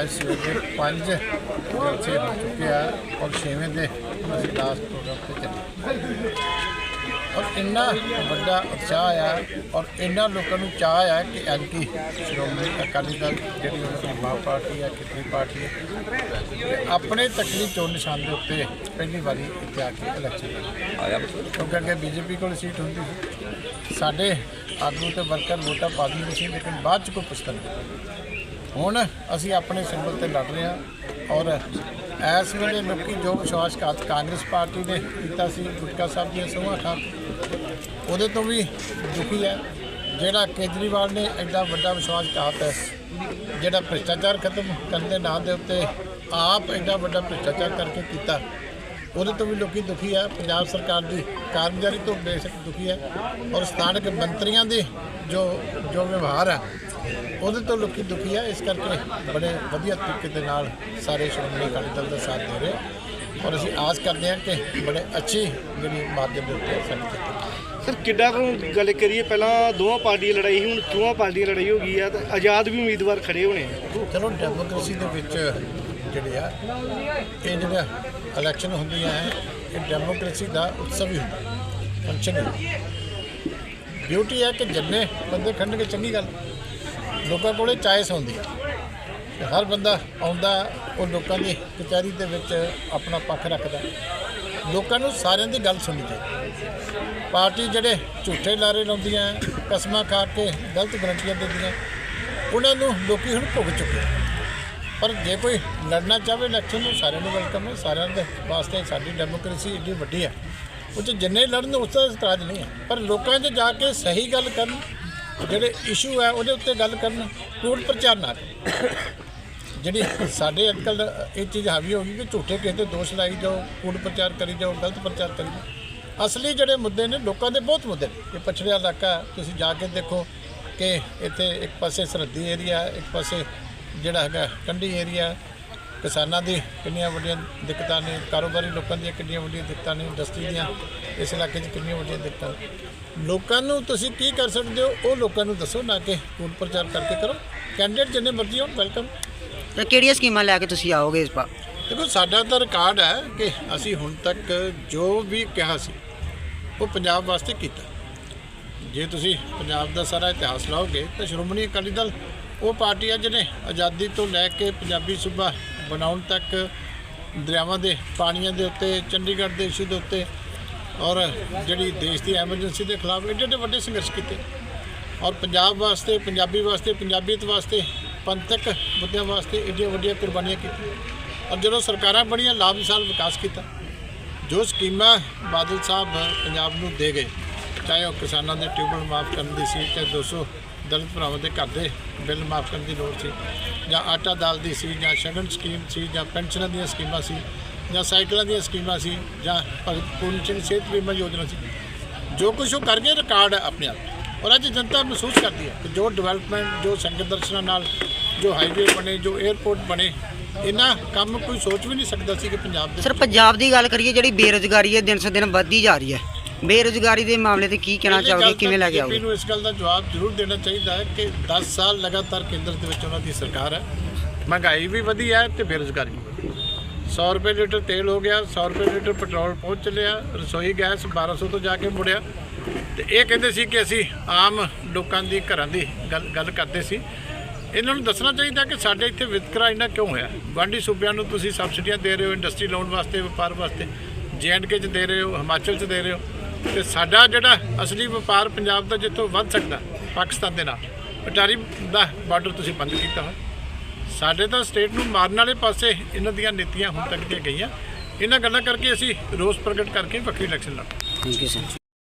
ਅੱਜ ਸਵੇਰੇ ਪੰਜ ਜਲਸੇ ਹੋ ਚੁੱਕੇ ਆ ਔਰ ਛੇਵੇਂ ਦੇ ਅਸੀਂ ਲਾਸਟ ਪ੍ਰੋਗਰਾਮ ਤੇ ਚੱਲੇ। ਔਰ ਇੰਨਾ ਵੱਡਾ ਉਤਸ਼ਾਹ ਆ ਔਰ ਇੰਨਾ ਲੋਕਾਂ ਨੂੰ ਚਾਹ ਆ ਕਿ ਐਨਕੀ ਸ਼੍ਰੋਮਣੀ ਅਕਾਲੀ ਦਲ ਜਿਹੜੀ ਉਹਨਾਂ ਦੀ ਮਾਂ ਪਾਰਟੀ ਆ ਖੇਤਰੀ ਪਾਰਟੀ ਹੈ, ਤੇ ਆਪਣੇ ਤਕਲੀ ਚੋਣ ਨਿਸ਼ਾਨ ਦੇ ਉੱਤੇ ਪਹਿਲੀ ਵਾਰੀ ਇੱਥੇ ਆ ਕੇ ਇਲੈਕਸ਼ਨ ਲੜੇ। ਕਿਉਂਕਿ ਅੱਗੇ ਬੀਜੇਪੀ ਕੋਲ ਸੀਟ ਹੁੰਦੀ ਸੀ। ਸਾਡੇ ਆਗੂ ਤੇ ਵਰਕਰ ਵੋਟਾਂ ਪਾ ਦਿੰਦੇ ਸੀ, ਲੇਕਿਨ ਬਾਅਦ ਚ ਕੋਈ ਪੁੱਛਦਾ ਨਹੀਂ। ਹੁਣ ਅਸੀਂ ਆਪਣੇ ਸਿੰਬਲ ਤੇ ਲੜ ਰਹੇ ਹਾਂ ਔਰ ਇਸ ਵੇਲੇ ਲੋਕੀ ਜੋ ਵਿਸ਼ਵਾਸਘਾਤ ਕਾਂਗਰਸ ਪਾਰਟੀ ਨੇ ਕੀਤਾ ਸੀ, ਗੁਟਕਾ ਸਾਹਿਬ ਦੀਆਂ ਸੋਹਾਂ ਖਾਂ ਉਹਦੇ ਤੋਂ ਵੀ ਦੁਖੀ ਹੈ। ਜਿਹੜਾ ਕੇਜਰੀਵਾਲ ਨੇ ਐਡਾ ਵੱਡਾ ਵਿਸ਼ਵਾਸਘਾਤ ਹੈ, ਜਿਹੜਾ ਭ੍ਰਿਸ਼ਟਾਚਾਰ ਖਤਮ ਕਰਨ ਦੇ ਨਾਂ ਦੇ ਉੱਤੇ ਆਪ ਐਡਾ ਵੱਡਾ ਭ੍ਰਿਸ਼ਟਾਚਾਰ ਕਰਕੇ ਕੀਤਾ, ਉਹਦੇ ਤੋਂ ਵੀ ਲੋਕੀ ਦੁਖੀ ਹੈ। ਪੰਜਾਬ ਸਰਕਾਰ ਦੀ ਕਾਰਗੁਜ਼ਾਰੀ ਤੋਂ ਬੇਸ਼ੱਕ ਦੁਖੀ ਹੈ। ਔਰ ਸਥਾਨਕ ਮੰਤਰੀਆਂ ਦੇ ਜੋ ਜੋ ਵਿਵਹਾਰ ਹੈ ਉਹਦੇ ਤੋਂ ਲੋਕੀ ਦੁਖੀ ਹੈ ਇਸ ਕਰਕੇ ਬੜੇ ਵਧੀਆ ਤਰੀਕੇ ਦੇ ਨਾਲ ਸਾਰੇ ਸ਼੍ਰੋਮਣੀ ਅਕਾਲੀ ਦਲ ਦਾ ਸਾਥ ਦੇ ਰਹੇ ਔਰ ਅਸੀਂ ਆਸ ਕਰਦੇ ਹਾਂ ਕਿ ਬੜੇ ਅੱਛੀ ਜਿਹੜੀ ਮਾਧਿਅਮ ਦੇ ਉੱਤੇ ਜਿੱਤ ਸਰ ਕਿੱਡਾ ਕੁ ਗੱਲ ਕਰੀਏ ਪਹਿਲਾਂ ਦੋਵਾਂ ਪਾਰਟੀਆਂ ਲੜਾਈ ਸੀ, ਹੁਣ ਦੋਵਾਂ ਪਾਰਟੀਆਂ ਲੜਾਈ ਹੋ ਗਈ ਆ ਤੇ ਆਜ਼ਾਦ ਵੀ ਉਮੀਦਵਾਰ ਖੜੇ ਹੋਣੇ ਆ। ਚਲੋ ਡੈਮੋਕ੍ਰੇਸੀ ਦੇ ਵਿੱਚ ਜਿਹੜੇ ਆ ਇਹ ਜਿਹੜਾ ਇਲੈਕਸ਼ਨ ਹੁੰਦੀਆਂ ਹੈ ਇਹ ਡੈਮੋਕ੍ਰੇਸੀ ਦਾ ਉਤਸਵ ਹੀ ਹੁੰਦਾ ਫੰਕਸ਼ਨ ਹੈ ਬਿਊਟੀ ਹੈ ਕਿ ਜਿੰਨੇ ਬੰਦੇ ਖੰਡ ਕੇ ਚੰਗੀ ਗੱਲ। ਲੋਕਾਂ ਕੋਲੇ ਚਾਇਸ ਹੁੰਦੀ ਹੈ। ਤੇ ਹਰ ਬੰਦਾ ਆਉਂਦਾ, ਉਹ ਲੋਕਾਂ ਦੀ ਕਚਹਿਰੀ ਦੇ ਵਿੱਚ ਆਪਣਾ ਪੱਖ ਰੱਖਦਾ। ਲੋਕਾਂ ਨੂੰ ਸਾਰਿਆਂ ਦੀ ਗੱਲ ਸੁਣਨੀ ਚਾਹੀਦੀ ਪਾਰਟੀ ਜਿਹੜੇ ਝੂਠੇ ਲਾਰੇ ਲਾਉਂਦੀਆਂ, ਕਸਮਾਂ ਖਾ ਕੇ ਗਲਤ ਗਰੰਟੀਆਂ ਦਿੰਦੀਆਂ, ਉਹਨਾਂ ਨੂੰ ਲੋਕੀ ਹੁਣ ਭੁਗ ਚੁੱਕੇ ਪਰ ਜੇ ਕੋਈ ਲੜਨਾ ਚਾਹਵੇ ਇਲੈਕਸ਼ਨ ਨੂੰ ਸਾਰਿਆਂ ਨੂੰ ਵੈਲਕਮ ਹੈ। ਸਾਰਿਆਂ ਦੇ ਵਾਸਤੇ ਸਾਡੀ ਡੈਮੋਕ੍ਰੇਸੀ ਏਡੀ ਵੱਡੀ ਹੈ। ਉਹ 'ਚ ਜਿੰਨੇ ਲੜਨ, ਉਸ ਦਾ ਇਤਰਾਜ਼ ਨਹੀਂ ਹੈ। ਪਰ ਲੋਕਾਂ 'ਚ ਜਾ ਕੇ ਸਹੀ ਗੱਲ ਕਰਨ ਜਿਹੜੇ ਇਸ਼ੂ ਹੈ ਉਹਦੇ ਉੱਤੇ ਗੱਲ ਕਰਨ ਕੂੜ ਪ੍ਰਚਾਰ ਨਾ ਕਰਨ। ਜਿਹੜੀ ਸਾਡੇ ਅੱਜਕੱਲ ਇਹ ਚੀਜ਼ ਹਾਵੀ ਹੋ ਗਈ ਕਿ ਝੂਠੇ ਕਿਸੇ ਤੇ ਦੋਸ਼ ਲਾਈ ਜਾਓ, ਕੂੜ ਪ੍ਰਚਾਰ ਕਰੀ ਜਾਓ, ਗਲਤ ਪ੍ਰਚਾਰ ਕਰੀ ਜਾਓ। ਅਸਲੀ ਜਿਹੜੇ ਮੁੱਦੇ ਨੇ, ਲੋਕਾਂ ਦੇ ਬਹੁਤ ਮੁੱਦੇ ਨੇ। ਇਹ ਪਛੜਿਆ ਇਲਾਕਾ, ਤੁਸੀਂ ਜਾ ਕੇ ਦੇਖੋ ਕਿ ਇੱਥੇ ਇੱਕ ਪਾਸੇ ਸਰਹੱਦੀ ਏਰੀਆ ਇੱਕ ਪਾਸੇ ਜਿਹੜਾ ਹੈਗਾ ਕੰਢੀ ਏਰੀਆ ਕਿਸਾਨਾਂ ਦੀ ਕਿੰਨੀਆਂ ਵੱਡੀਆਂ ਦਿੱਕਤਾਂ ਨੇ ਕਾਰੋਬਾਰੀ ਲੋਕਾਂ ਦੀਆਂ ਕਿੰਨੀਆਂ ਵੱਡੀਆਂ ਦਿੱਕਤਾਂ ਨੇ ਇੰਡਸਟਰੀ ਦੀਆਂ ਇਸ ਇਲਾਕੇ 'ਚ ਕਿੰਨੀਆਂ ਵੱਡੀਆਂ ਦਿੱਕਤਾਂ ਲੋਕਾਂ ਨੂੰ ਤੁਸੀਂ ਕੀ ਕਰ ਸਕਦੇ ਹੋ ਉਹ ਲੋਕਾਂ ਨੂੰ ਦੱਸੋ ਨਾ ਕਿ ਕੂੜ ਪ੍ਰਚਾਰ ਕਰਕੇ ਕਰੋ। ਕੈਂਡੀਡੇਟ ਜਿੰਨੇ ਮਰਜ਼ੀ ਹੋਣ ਵੈਲਕਮ ਤੇ ਕਿਹੜੀਆਂ ਸਕੀਮਾਂ ਲੈ ਕੇ ਤੁਸੀਂ ਆਓਗੇ ਇਸ ਵਾਰ? ਦੇਖੋ ਸਾਡਾ ਤਾਂ ਰਿਕਾਰਡ ਹੈ ਕਿ ਅਸੀਂ ਹੁਣ ਤੱਕ ਜੋ ਵੀ ਕਿਹਾ ਸੀ ਉਹ ਪੰਜਾਬ ਵਾਸਤੇ ਕੀਤਾ। ਜੇ ਤੁਸੀਂ ਪੰਜਾਬ ਦਾ ਸਾਰਾ ਇਤਿਹਾਸ ਲਾਓਗੇ ਤਾਂ ਸ਼੍ਰੋਮਣੀ ਅਕਾਲੀ ਦਲ ਉਹ ਪਾਰਟੀ ਹੈ ਜਿਹਨੇ ਆਜ਼ਾਦੀ ਤੋਂ ਲੈ ਕੇ ਪੰਜਾਬੀ ਸੂਬਾ ਬਣਾਉਣ ਤੱਕ ਦਰਿਆਵਾਂ ਦੇ, ਪਾਣੀਆਂ ਦੇ ਉੱਤੇ, ਚੰਡੀਗੜ੍ਹ ਦੇ ਇਸ਼ੂ ਦੇ ਉੱਤੇ ਔਰ ਜਿਹੜੀ ਦੇਸ਼ ਦੀ ਐਮਰਜੈਂਸੀ ਦੇ ਖਿਲਾਫ ਏਡੇ ਏਡੇ ਵੱਡੇ ਸੰਘਰਸ਼ ਕੀਤੇ। ਔਰ ਪੰਜਾਬ ਵਾਸਤੇ, ਪੰਜਾਬੀ ਵਾਸਤੇ, ਪੰਜਾਬੀਅਤ ਵਾਸਤੇ, ਪੰਥਕ ਮੁੱਦਿਆਂ ਵਾਸਤੇ ਏਡੀਆਂ ਵੱਡੀਆਂ ਕੁਰਬਾਨੀਆਂ ਕੀਤੀਆਂ। ਔਰ ਜਦੋਂ ਸਰਕਾਰਾਂ ਬਣੀਆਂ ਲਾਭਸਾਲ ਵਿਕਾਸ ਕੀਤਾ। ਜੋ ਸਕੀਮਾਂ ਬਾਦਲ ਸਾਹਿਬ ਪੰਜਾਬ ਨੂੰ ਦੇ ਗਏ ਚਾਹੇ ਉਹ ਕਿਸਾਨਾਂ ਦੇ ਟਿਊਬਲ ਮਾਫ ਕਰਨ ਦੀ ਸੀ ਚਾਹੇ 200 ਦਲਿਤ ਭਰਾਵਾਂ ਦੇ ਘਰ ਦੇ ਬਿੱਲ ਮਾਫ ਕਰਨ ਦੀ ਲੋੜ ਸੀ ਜਾਂ ਆਟਾ ਦਾਲ ਦੀ ਸੀ ਜਾਂ ਸ਼ਗਨ ਸਕੀਮ ਸੀ ਜਾਂ ਪੈਨਸ਼ਨਾਂ ਦੀਆਂ ਸਕੀਮਾਂ ਸੀ ਜਾਂ ਸਾਈਕਲਾਂ ਦੀਆਂ ਸਕੀਮਾਂ ਸੀ ਜਾਂ ਪੂਰਨ ਸਿੰਘ ਸਿਹਤ ਬੀਮਾ ਯੋਜਨਾ ਸੀ, ਜੋ ਕੁਝ ਉਹ ਕਰ ਗਏ ਰਿਕਾਰਡ ਹੈ ਆਪਣੇ ਆਪ। ਔਰ ਅੱਜ ਜਨਤਾ ਮਹਿਸੂਸ ਕਰਦੀ ਹੈ ਕਿ ਜੋ ਡਿਵੈਲਪਮੈਂਟ ਜੋ ਸੰਗਤ ਦਰਸ਼ਨਾਂ ਨਾਲ, ਜੋ ਹਾਈਵੇ ਬਣੇ, ਜੋ 에ਅਰਪੋਰਟ ਬਣੇ ਇਹਨਾਂ ਕੰਮ ਕੋਈ ਸੋਚ ਵੀ ਨਹੀਂ ਸਕਦਾ ਸੀ ਕਿ ਪੰਜਾਬ ਦੇ ਸਰ, ਪੰਜਾਬ ਦੀ ਗੱਲ ਕਰੀਏ, ਜਿਹੜੀ ਬੇਰੁਜ਼ਗਾਰੀ ਹੈ, ਦਿਨ ਸੇ ਦਿਨ ਵੱਧਦੀ ਜਾ ਰਹੀ ਹੈ। ਬੇਰੁਜ਼ਗਾਰੀ ਦੇ ਮਾਮਲੇ ਤੇ ਕੀ ਕਹਿਣਾ ਚਾਹੋਗੇ? ਕਿਵੇਂ ਲੈ ਕੇ ਆਓਗੇ ਨੂੰ ਇਸ ਗੱਲ ਦਾ ਜਵਾਬ ਜ਼ਰੂਰ ਦੇਣਾ ਚਾਹੀਦਾ ਹੈ ਕਿ 10 ਸਾਲ ਲਗਾਤਾਰ ਕੇਂਦਰ ਦੇ ਵਿੱਚ ਉਹਨਾਂ ਦੀ ਸਰਕਾਰ ਹੈ। ਮਹਿੰਗਾਈ ਵੀ ਵਧੀ ਹੈ ਤੇ ਬੇਰੁਜ਼ਗਾਰੀ ਵੀ ਵਧੀ ਹੈ। 100 ਰੁਪਏ ਲੀਟਰ ਤੇਲ ਹੋ ਗਿਆ 100 ਰੁਪਏ ਲੀਟਰ ਪੈਟਰੋਲ ਪਹੁੰਚ ਚੱਲਿਆ ਰਸੋਈ ਗੈਸ 1200 ਤੋਂ ਜਾ ਕੇ ਮੁੜਿਆ। ਤੇ ਇਹ ਕਹਿੰਦੇ ਸੀ ਕਿ ਅਸੀਂ ਆਮ ਲੋਕਾਂ ਦੀ ਘਰਾਂ ਦੀ ਗੱਲ ਗੱਲ ਕਰਦੇ ਸੀ। ਇਹਨਾਂ ਨੂੰ ਦੱਸਣਾ ਚਾਹੀਦਾ ਕਿ ਸਾਡੇ ਇੱਥੇ ਵਿਤਕਰਾ ਇੰਨਾ ਕਿਉਂ ਹੋਇਆ? ਗੁਆਂਢੀ ਸੂਬਿਆਂ ਨੂੰ ਤੁਸੀਂ ਸਬਸਿਡੀਆਂ ਦੇ ਰਹੇ ਹੋ ਇੰਡਸਟਰੀ ਲਾਉਣ ਵਾਸਤੇ ਵਪਾਰ ਵਾਸਤੇ ਕੇ 'ਚ ਦੇ ਰਹੇ ਹੋ ਹਿਮਾਚਲ 'ਚ ਦੇ ਰਹੇ ਹੋ। ਤੇ ਸਾਡਾ ਜਿਹੜਾ ਅਸਲੀ ਵਪਾਰ ਪੰਜਾਬ ਦਾ ਜਿੱਥੋਂ ਵੱਧ ਸਕਦਾ, ਪਾਕਿਸਤਾਨ ਦੇ ਨਾਲ ਪਟਾਰੀ ਦਾ ਬਾਰਡਰ ਤੁਸੀਂ ਬੰਦ ਕੀਤਾ ਹੋਇਆ। ਸਾਡੇ ਤਾਂ ਸਟੇਟ ਨੂੰ ਮਾਰਨ ਵਾਲੇ ਪਾਸੇ ਇਹਨਾਂ ਦੀਆਂ ਨੀਤੀਆਂ ਹੁਣ ਤੱਕ ਦੀਆਂ ਗਈਆਂ। ਇਹਨਾਂ ਗੱਲਾਂ ਕਰਕੇ ਅਸੀਂ ਰੋਸ ਪ੍ਰਗਟ ਕਰਕੇ ਵੱਖਰੀ ਇਲੈਕਸ਼ਨ ਲੜ ਥੈਂਕ ਯੂ ਸਰ